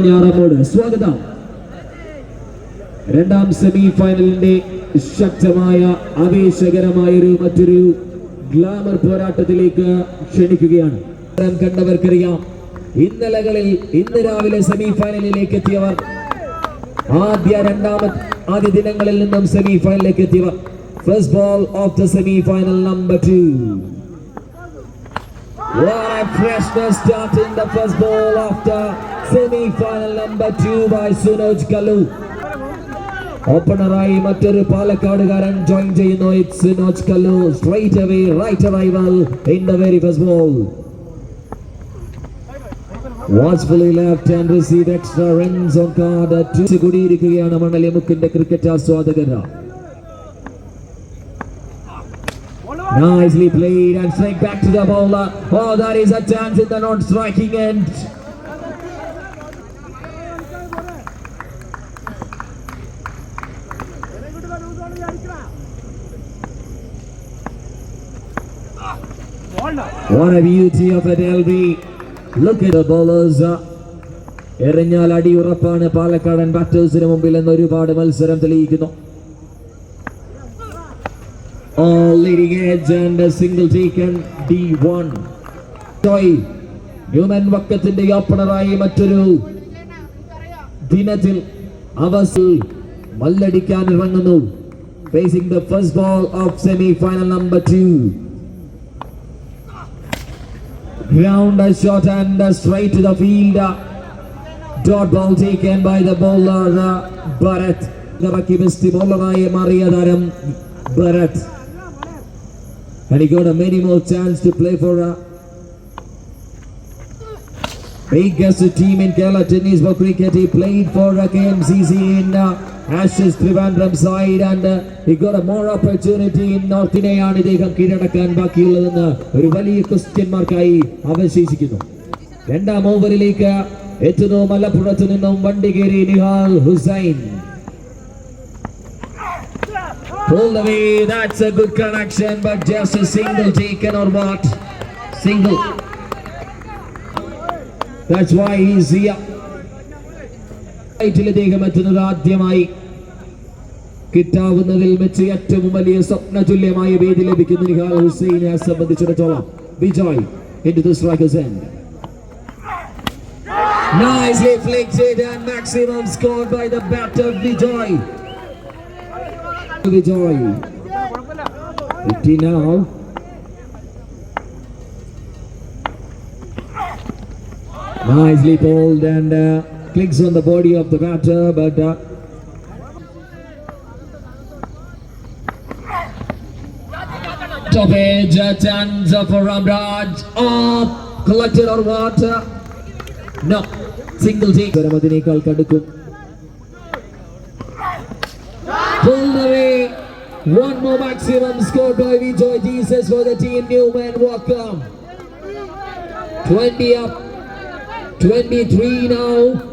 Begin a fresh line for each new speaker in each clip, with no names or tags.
ഞാറമോട് സ്വാഗതം. രണ്ടാം സെമി ഫൈനലിന്റെ ശക്തമായ ആവേശകരമായ ഒരു മറ്റൊരു ഗ്ലാമർ പോരാട്ടത്തിലേക്ക് ക്ഷണിക്കുകയാണ്. കണ്ടവർക്കറിയാം. ഇന്നലകളിൽ ഇന്ന് രാവിലെ സെമി ഫൈനലിലേക്ക് എത്തിയവർ ആദ്യ രണ്ടാമത്തെ ആദ്യ ദിനങ്ങളിൽ നിന്നും സെമി ഫൈനലിലേക്ക് എത്തിയവർ. First ball of the semi final number two What a freshness start in the first ball after semi-final number two by Sunoj Kalu. ഓപ്പണറായി മറ്റൊരു പാലക്കാടുകാരൻ ജോയിൻ ചെയ്യുന്നു it's Sunoj Kalu straight away right arrival in the very first ball watchfully left and receive extra runs on card കൂടിയിരിക്കുകയാണ് മണലിമുക്കിന്റെ cricket ആസ്വാദകർ Nicely played and straight back to the bowler. Oh, that is a chance in the non-striking end. What a beauty of a Delby. Look at the bowlers. എറിഞ്ഞാൽ അടിയുറപ്പാണ് പാലക്കാടൻ ബാറ്റേഴ്സിന് മുമ്പിൽ എന്ന് ഒരുപാട് മത്സരം തെളിയിക്കുന്നു All leading edge and a single taken D1. ടോയ് ന്യൂമൻ വക്കത്തിന്റെ ഓപ്പണറായി മറ്റൊരു ദിനത്തിൽ അവസിൽ മല്ലടിക്കാൻ ഇറങ്ങുന്നു facing the first ball of semi final number two Ground shot and straight to the field dot ball taken by the bowler Bharat ഇറക്കി ബെസ്റ്റ് ബോളറായി മാറിയ താരം Bharat and he got a many more chance to play for a biggest team in Kerala tennis for cricket. He played for a KMCC in uh, Side and uh, he got a more opportunity in North Indiana. ഇദ്ദേഹം കീഴടക്കാൻ ബാക്കിയുള്ളതെന്ന് ഒരു വലിയ question മാർക്കായി അവശേഷിക്കുന്നു രണ്ടാം ഓവറിലേക്ക് എത്തുന്നു മലപ്പുറത്ത് നിന്നും വണ്ടി കയറി Nihal Hussain Pulled away, that's a good connection, but just a single taken or what? Single. That's why he's here. റൈറ്റിൽ ഇദ്ദേഹം എത്തുന്നത് ആദ്യമായി കിട്ടാവുന്നതിൽ വെച്ച് ഏറ്റവും വലിയ സ്വപ്നതുല്യമായ വേദി ലഭിക്കുന്ന നിഹാൽ ഹുസൈനെ സംബന്ധിച്ചിടത്തോളം Vijay into the striker's end. Nicely flicked and maximum scored by the batter Vijay. Vijay. 50 now. Nicely bowled and uh, clicks on the body of the batter, but uh, top edge, turns chance for Ramraj, up, collected on water, no, single take, Garamadinikal Kadukum, pulled away, one more maximum scored by Vijay Jesus for the team, Newman Walker, 20 up, 23 now,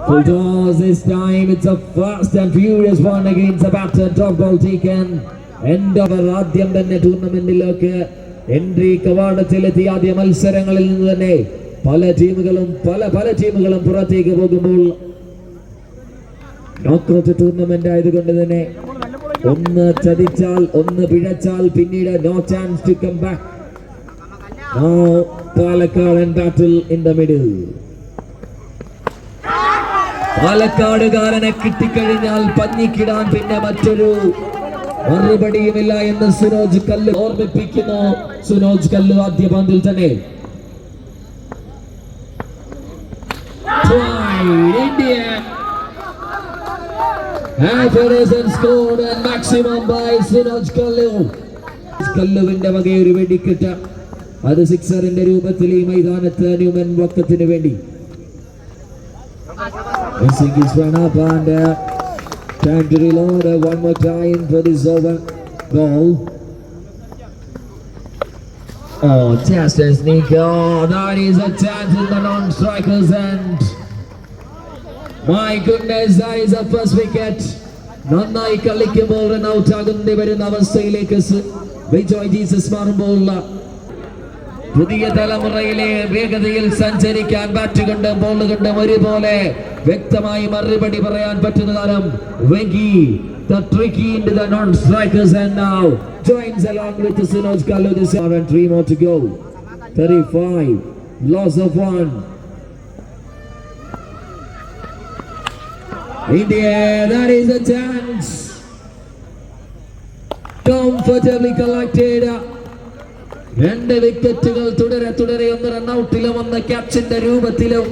Full toss this time. It's a fast and furious one against the batter. Top ball taken. End of ആദ്യം തന്നെ ടൂർണമെന്റിലേക്ക് entry കവാടത്തിലെത്തിയ ആദ്യ മത്സരങ്ങളിൽ നിന്ന് തന്നെ പല ടീമുകളും പല പല ടീമുകളും പുറത്തേക്ക് പോകുമ്പോൾ നോക്കൌട്ട് ടൂർണമെന്റ് ആയതുകൊണ്ട് തന്നെ ഒന്ന് ചതിച്ചാൽ ഒന്ന് പിഴച്ചാൽ പിന്നീട് no chance to come back പാലക്കാടൻ ബാറ്റിൽ ഇൻ ദ മിഡിൽ പാലക്കാടുകാരനെ കിട്ടിക്കഴിഞ്ഞാൽ പഞ്ഞിക്കിടാൻ പിന്നെ മറ്റൊരു മറുപടിയുമില്ല എന്ന് സുനോജ് കല്ല് ഓർമ്മിപ്പിക്കുന്നു. സുനോജ് കല്ല് ആദ്യ പന്തിൽ തന്നെ. കല്ലുവിന്റെ വകയൊരു വെടിക്കെട്ട്. അത് സിക്സറിന്റെ രൂപത്തിൽ ഈ മൈതാനത്ത് ന്യൂമൻ വക്കത്തിന് വേണ്ടി. Missing his run up and uh, time to reload uh, one more time for this over goal. Oh, just a sneak. Oh, that is a chance in the non-strikers end. My goodness, that is a first wicket. നന്നായി കളിക്കുമ്പോൾ run out ആകുന്നതി വരുന്ന അവസ്ഥയിലേക്ക് സ് Vijay Jesus മാറുമ്പോൾ പുതിയ തലമുറയിലെ വേഗതയിൽ സഞ്ചരിക്കാൻ ബാറ്റ് കൊണ്ടും ബോൾ കൊണ്ടും ഒരുപോലെ വ്യക്തമായി മറുപടി പറയാൻ പറ്റുന്ന താരം Venky The tricky into the non-strikers and now joins along with Sinoj Kalu this hour and three more to go. 35, loss of one. India, that is a chance. Comfortably collected. രണ്ട് വിക്കറ്റുകൾ തുടരെ തുടരെ ഒന്ന് റണ്ണൌട്ടിലും ഒന്ന് ക്യാപ്റ്റന്റെ രൂപത്തിലും.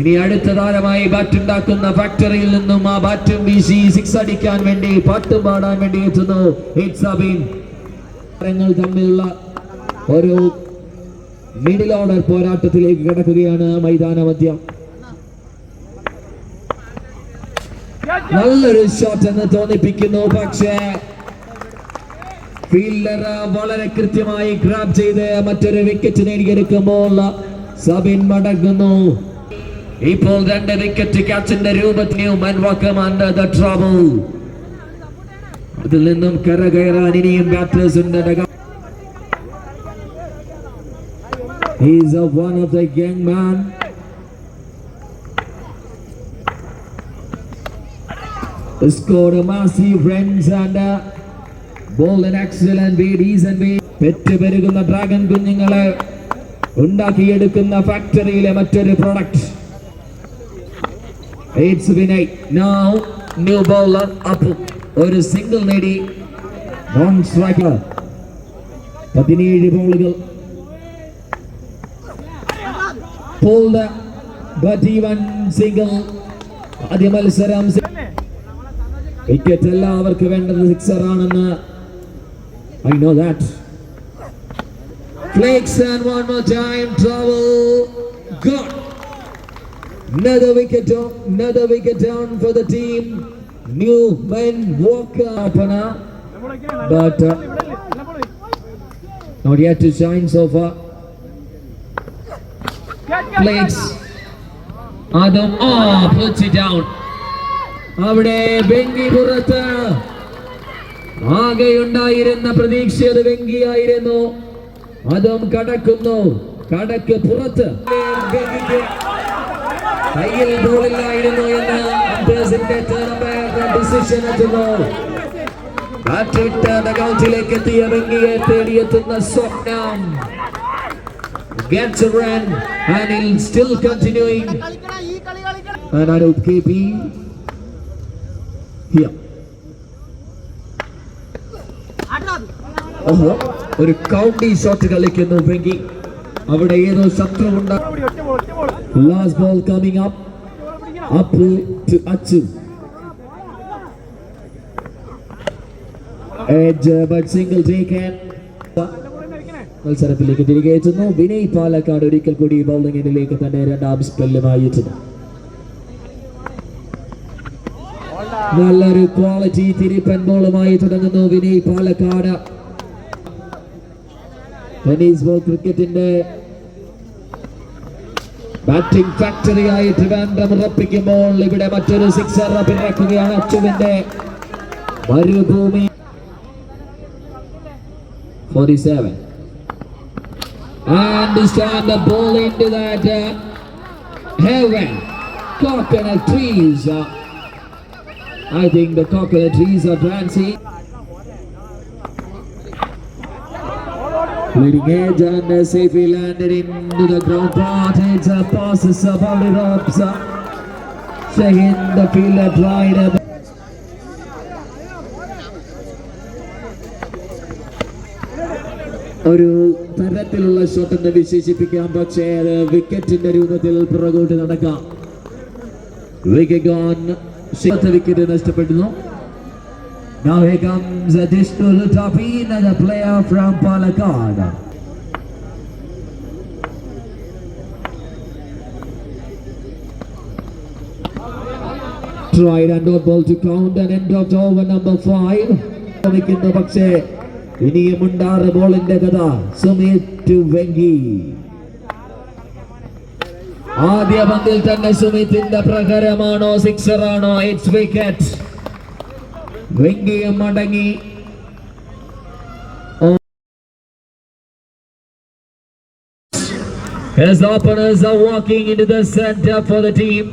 ഇനി അടുത്ത താരമായി ബാറ്റ് ഉണ്ടാക്കുന്ന ഫാക്ടറിയിൽ നിന്നും ആ ബാറ്റും വീശി സിക്സ് അടിക്കാൻ വേണ്ടി പാട്ടും പാടാൻ വേണ്ടി എത്തുന്നു. താരങ്ങൾ തമ്മിലുള്ള ഒരു മിഡിൽ ഓർഡർ പോരാട്ടത്തിലേക്ക് കിടക്കുകയാണ് മൈതാന മധ്യം നല്ലൊരു ഷോട്ട് എന്ന് തോന്നിപ്പിക്കുന്നു പക്ഷേ ഫീൽഡർ വളരെ കൃത്യമായി ഗ്രാബ് ചെയ്ത് മറ്റൊരു വിക്കറ്റ് നേടിയെടുക്കുമ്പോൾ സബിൻ മടങ്ങുന്നു. ഇപ്പോൾ രണ്ട് വിക്കറ്റ് ക്യാച്ചിന്റെ ട്രബിൾ അതിൽ നിന്നും കരകയറാൻ ഇനിയും ബാറ്റേഴ്സ് ഉണ്ട്. He's a one of the young man. Scored a massive runs and uh, പെറ്റുപെരുകുന്ന ഡ്രാഗൺ കുഞ്ഞുങ്ങളെ ഉണ്ടാക്കിയെടുക്കുന്ന ഫാക്ടറിയിലെ മറ്റൊരു പ്രൊഡക്റ്റ് നൗ ന്യൂ ഒരു സിംഗിൾ നേടി. നോൺ സ്ട്രൈക്കർ പതിനേഴ് ബോളുകൾ സിംഗിൾ ആദ്യ മത്സരം. വിക്കറ്റ് എല്ലാവർക്കും വേണ്ടത് sixer ആണെന്ന് I know that flex and one more time travel god Another wicket down, another wicket down for the team. New men Walker opener, but uh, not yet to shine so far. Plates. Adam oh, puts it down. അവിടെ വെങ്കി പുറത്ത് ആകെയുണ്ടായിരുന്ന പ്രതീക്ഷ അത് വെങ്കിയായിരുന്നു. അതും കടക്കുന്നു. കടക്ക് പുറത്ത്. കയ്യിൽ ബോളില്ലായിരുന്നു എന്ന് അമ്പേഴ്സിന്റെ ഡിസിഷൻ എത്തുന്നു. കാറ്റിട്ട് എത്തിയ വെങ്കിയെ തേടിയെത്തുന്ന സ്വപ്നം. Gets a run and he'll still continuing. and Anup KP here. ഓഹോ ഒരു കൗണ്ടി ഷോട്ട് കളിക്കുന്നു വെങ്കി. അവിടെ ഏതോ ശത്രു last ball coming up up Achu edge but single taken മത്സരത്തിലേക്ക് തിരികെ എത്തുന്നു. വിനയ് പാലക്കാട് ഒരിക്കൽ കൂടി ബൗളിങ്ങിനിലേക്ക് തന്നെ രണ്ടാം സ്പെല്ലുമായി എത്തുന്നു. നല്ലൊരു ക്വാളിറ്റി തിരിപ്പൻ ബോളുമായി തുടങ്ങുന്നു വിനയ് പാലക്കാട്. ടെന്നീസ് ബോൾ ക്രിക്കറ്റിന്റെ ബാറ്റിംഗ് ഫാക്ടറി ആയി ട്രിവാൻഡ്രം ഉറപ്പിക്കുമ്പോൾ ഇവിടെ മറ്റൊരു സിക്സർ പിറക്കുകയാണ് അച്ചുവിന്റെ മരുഭൂമി 47 and this time the ball into that uh, heaven coconut trees uh, I think the coconut trees edge and uh, safely landed into the ground part it's a passes about it up uh, Shahin the fielder tried uh, ഒരു തരത്തിലുള്ള shot എന്ന് വിശേഷിപ്പിക്കാം പക്ഷേ അത് വിക്കറ്റിന്റെ രൂപത്തിൽ പുറകോട്ട് നടക്കാം wicket നഷ്ടപ്പെടുന്നു Now here comes additional Tapin, the player from Palakkad. Tried and not ball to count and end of over number five. ശ്രമിക്കുന്നു പക്ഷേ ഇനിയും ഉണ്ടാറ് ബോളിന്റെ കഥ സുമിത് വെങ്കി ആദ്യ പന്തിൽ തന്നെ സുമിത്തിന്റെ പ്രഹരമാണോ സിക്സർ ആണോ ഇറ്റ്സ് വിക്കറ്റ് വെങ്കിയും മടങ്ങി As openers are walking into the center for the team.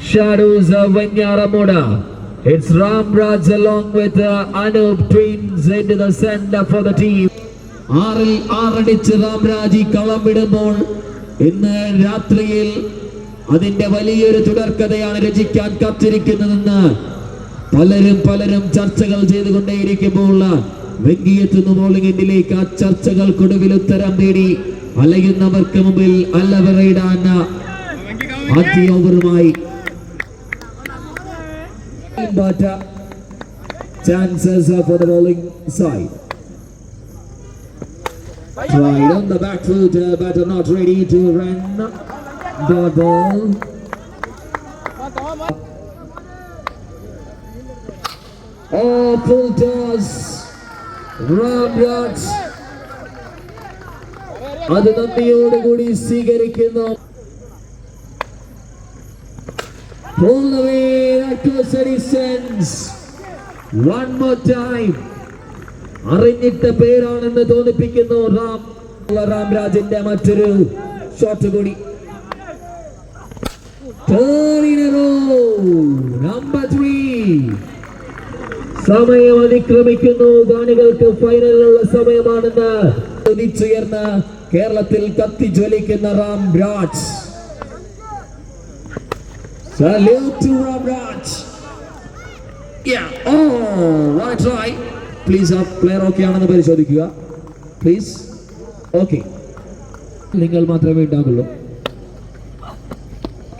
Shadows of Vanyaramoda. It's Ramraj along with uh, Anup twins into the center for the team. ആറിൽ ആറടിച്ച് രാംരാജ് കളം വിടുമ്പോൾ ഇന്ന് രാത്രിയിൽ അതിന്റെ വലിയൊരു തുടർക്കഥയാണ് രചിക്കാൻ കാത്തിരിക്കുന്നതെന്ന് പലരും പലരും ചർച്ചകൾ ചെയ്തുകൊണ്ടേയിരിക്കുമ്പോൾ വെങ്കിയെത്തുന്ന ബോളിംഗ് എൻഡിലേക്ക് ആ ചർച്ചകൾക്കൊടുവിൽ ഉത്തരം തേടി അലയുന്നവർക്ക് മുമ്പിൽ അല്ലവറയിടാൻ ആദ്യ ഓവറുമായി chances for the bowling side. Tried on the back foot, uh, but are not ready to run. The ball. Toss. Ramraj. അത് നന്ദിയോടുകൂടി സ്വീകരിക്കുന്നു Pull away that goes the distance. One more time. അറിഞ്ഞിട്ട പേരാണെന്ന് തോന്നിപ്പിക്കുന്നു Ram രാംരാജിന്റെ മറ്റൊരു shot കൂടി number three സമയം അതിക്രമിക്കുന്നു ഗാനുകൾക്ക് ഫൈനലിലുള്ള സമയമാണെന്ന് ഉദിച്ചുയർന്ന കേരളത്തിൽ കത്തിജ്വലിക്കുന്ന Ram Raj. Try. ആ player okay ആണെന്ന് പരിശോധിക്കുക. പ്ലീസ് ഓക്കെ നിങ്ങൾ മാത്രമേ ഉണ്ടാകുള്ളൂ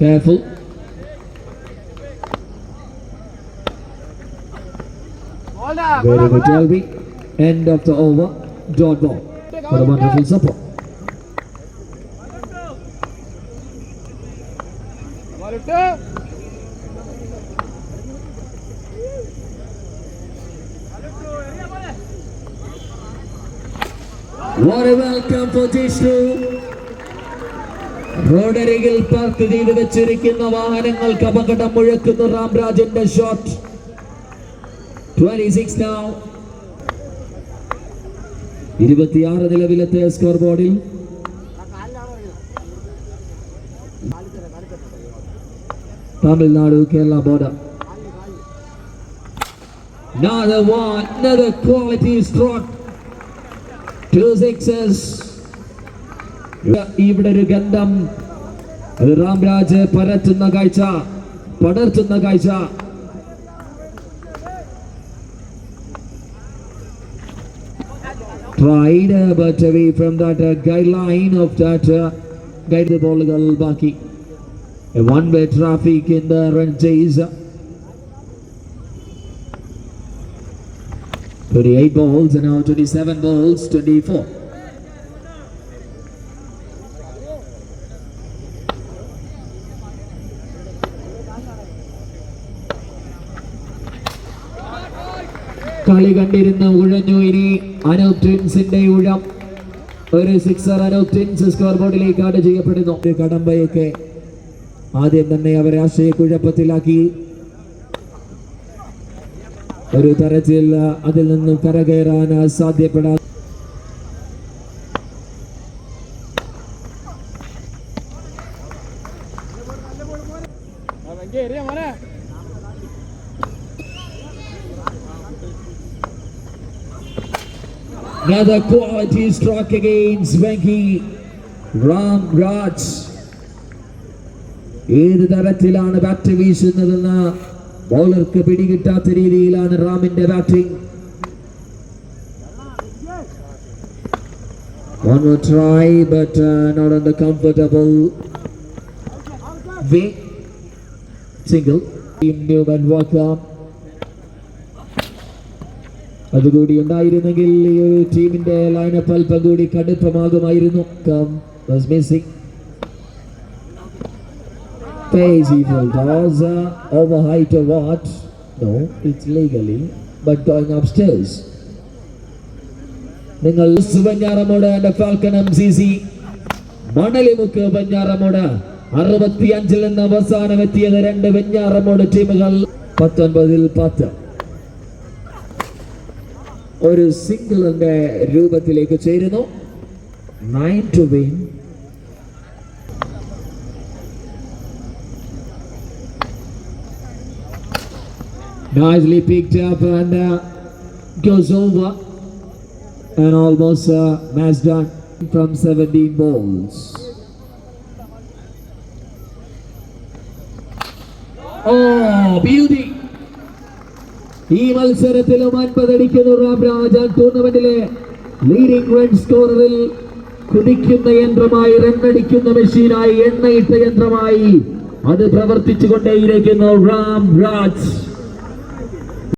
careful Very good, Delby. End of the over. Dot ball. For a wonderful support. What a welcome for Jishnu. റോഡരികിൽ പാർക്ക് ചെയ്ത് വെച്ചിരിക്കുന്ന വാഹനങ്ങൾക്ക് അപകടം മുഴക്കുന്നു രാംരാജന്റെ ഷോട്ട് 26 now. ഇരുപത്തിയാറ് നിലവിലത്തെ സ്കോർ ബോർഡിൽ Tamil Nadu Kerala border Another one, another quality stroke. Two sixes. ഇവിടെ ഒരു ഗന്ധം രാംരാജ് പരത്തുന്ന കാഴ്ച പടർത്തുന്ന കാഴ്ച tried uh, but away from that uh, guideline of that uh, guide the ball goal baki. A one way traffic in the run chase 38 balls and now 27 balls 24 കളി കണ്ടിരുന്ന ഉഴഞ്ഞു ഇനി അനൂപ് ട്വിൻസിന്റെ ഉഴം. ഒരു സിക്സർ അനൂപ് ട്വിൻസ് സ്കോർ ബോർഡിലേക്ക് add ചെയ്യപ്പെടുന്നു കടമ്പയൊക്കെ ആദ്യം തന്നെ അവരെ ആശയക്കുഴപ്പത്തിലാക്കി. ഒരു തരത്തിൽ അതിൽ നിന്നും കരകയറാൻ സാധ്യപ്പെടാ Another quality stroke against Venki Ram Raj. ഏത് തരത്തിലാണ് ബാറ്റ് വീശുന്നതെന്ന് ബൗളർക്ക് പിടികിട്ടാത്ത രീതിയിലാണ് റാമിന്റെ batting One more try, but uh, not on the comfortable way. Single. Team Newman welcome. അതുകൂടി ഉണ്ടായിരുന്നെങ്കിൽ ഈ ഒരു ടീമിന്റെ ലൈനപ്പ് അല്പം കൂടി കടുപ്പമാകുമായിരുന്നു. Uh. നിങ്ങൾ ബഞ്ഞാറമോട് എന്റെ ഫാൽക്കനം സി നിന്ന് അവസാനം എത്തിയത് രണ്ട് വെഞ്ഞാറമോട് ടീമുകൾ പത്തൊൻപതിൽ പത്ത്. ഒരു സിംഗിളിന്റെ രൂപത്തിലേക്ക് ചേരുന്നു nine to win. Nicely picked up and uh, goes over and almost uh, match done from 17 balls. Oh, beauty! ഈ മത്സരത്തിലും നൂറാം റാംരാജ് ടൂർണമെന്റിലെ ലീഡിംഗ് റൺ സ്കോറിൽ കുതിക്കുന്ന യന്ത്രമായി റണ്ണടിക്കുന്ന മെഷീനായി എണ്ണയിട്ട യന്ത്രമായി. അത് പ്രവർത്തിച്ചു കൊണ്ടേയിരിക്കുന്നു റാം രാജ്.